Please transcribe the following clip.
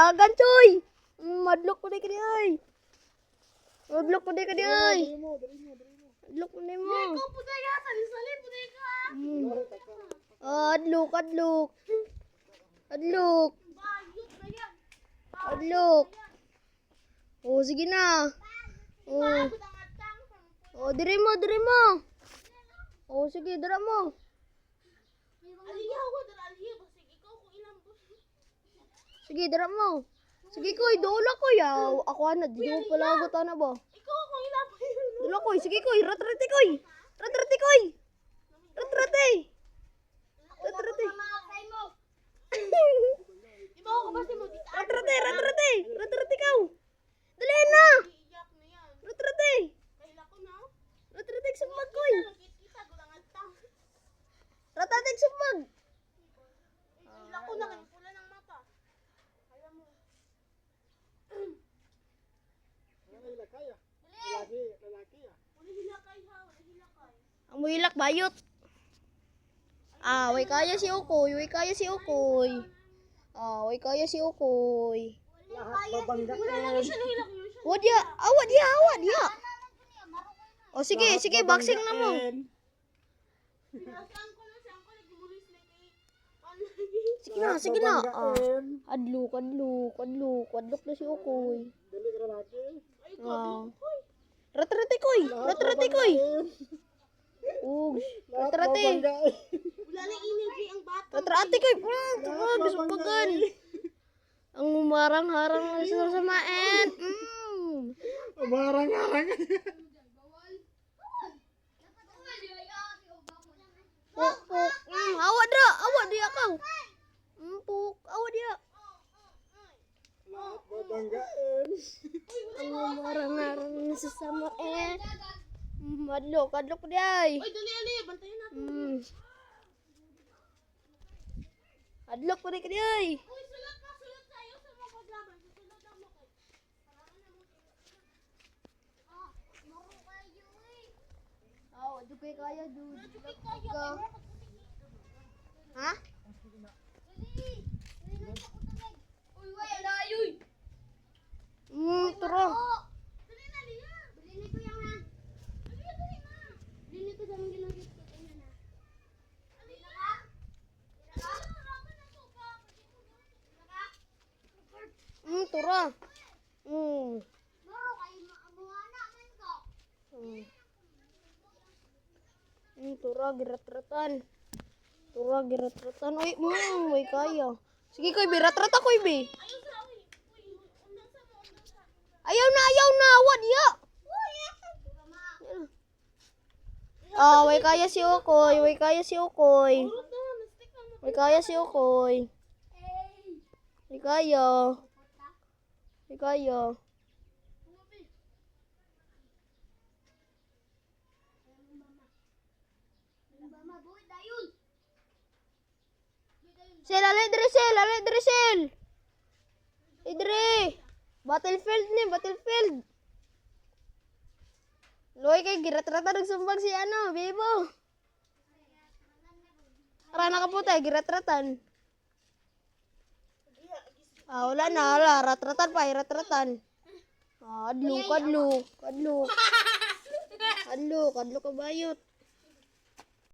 dagan, choy. Mm, Madlok ko di ka ay. Madlok ko di ka ay. Adlok mo di mo. Ikaw po tayo, sali-sali po tayo ka. Mm. Ah, adlok, adlok. Adlok, na yan. adlok. Oh, sige na. Oh. Oh, diri mo, diri mo. Oh, sige, dira mo. Aliyaw. Sige, dira mo. Sige, koy, dola koy. Ah, ako ana, di mo pala ako na ba? Ikaw kung ilang bus. Dola koy, sige koy, ratrate koy. Ratrate koy. Ratrate. Ratrate. Iba ko kasi mo. Dito Ratrate, ratrate. Ratrate kaw. Dali na. na. Ratrate. Kahila ko na. Ratrate sa bag koy. Ko. Ratrate sa. Kahila ko na. Kaya pula ng mata. Alam mo. Wala hilakay ha. Wala muhilak bayot. Ah, way kaya si Ukoy, way kaya si Ukoy. Ah, way kaya si Ukoy. Wala lagi siya nahilak mo siya. Wa dia, awa dia, awa dia. O sige, sige, boxing na mo. Na na Sige na, sige na. Ah, adluk, adluk, adluk, adluk na si Ukoy. Ay, Ah. Ratrate koy, ratrate koy. Ug, ratrate. Wala na energy ang bata. Sumpagan. Ang umarang-harang na sa samaen. Mm. Marang-arang. Puk, puk. Mm, awa dia, awa dia kau. Mm, puk, awa dia. Lahat babanggain. Ang umarang-harang na sa. Mm, adlok, adlok dia. ay. Ay, dali, ali. Bantayan natin. Mm. Adlok pa rin ka dia. ay. Uy, sulat ka. Sulat tayo sa mga paglaban. Susulat ang mo. Ah, maro kayo eh. Aw, dugay kaya dude. Chupik kayo. Ka. Ha? Dali. Dali na ako tagay. Uy, way, alayoy. Mm, turo. Dali na, Lia. Dali ko yung han. Dali na, dali na. Dali ko sa mga ginagit ko. Tingnan na. Dali na ka? Dali na ka? Harapan na to ka. Dali na ka? Turo. Mm. Mm. Mm, tura, girat-ratan. Tura, girat-ratan. Uy, mm, may kaya. Sige, koy, birat-rata, koy, be. Ayaw na, ayaw na. Uy, Tama. Ah, way kaya si Okoy. Way kaya si Okoy. Way kaya si Okoy. Way kaya. Mama, buhay dayon. Sel, ali, dre, sel. Sel. Idre. Battlefield ni, battlefield. Loy kay girat-rata nagsumbag si ano, Bibo. Rana ka po tayo, girat-ratan. Ah, wala na, wala. Rat-ratan pa, rat-ratan. Ah, adluk, adluk, adluk. Adluk, adluk ka bayot.